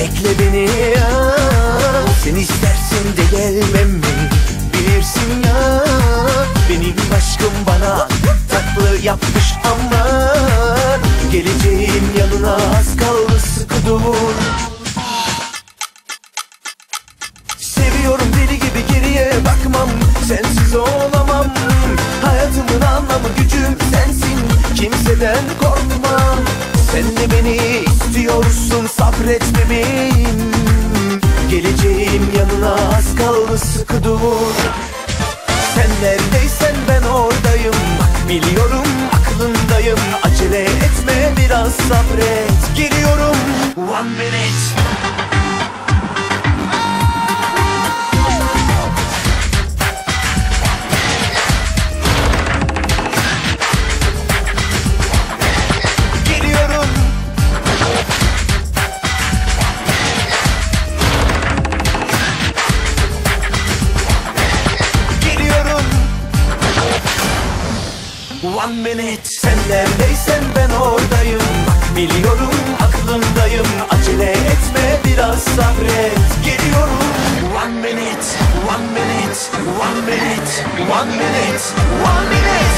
Bekle beni. Ya Sen istersen de gelmem mi? Bilirsin ya. Benim aşkım bana yapmış ama Geleceğim yanına az kaldı sıkı dur. Seviyorum deli gibi geriye bakmam Sensiz olamam. Hayatımın anlamı gücüm sensin Kimseden korkmam. Sen de beni istiyorsun sabret bebeğim Geleceğim yanına az kaldı sıkı dur biliyorum aklındayım. Acele etme biraz sabret. Geliyorum. One minute One minute. Sen neredeysen ben oradayım. Bak biliyorum aklındayım. Acele etme biraz sabret. Geliyorum. One minute One minute One minute One minute One minute.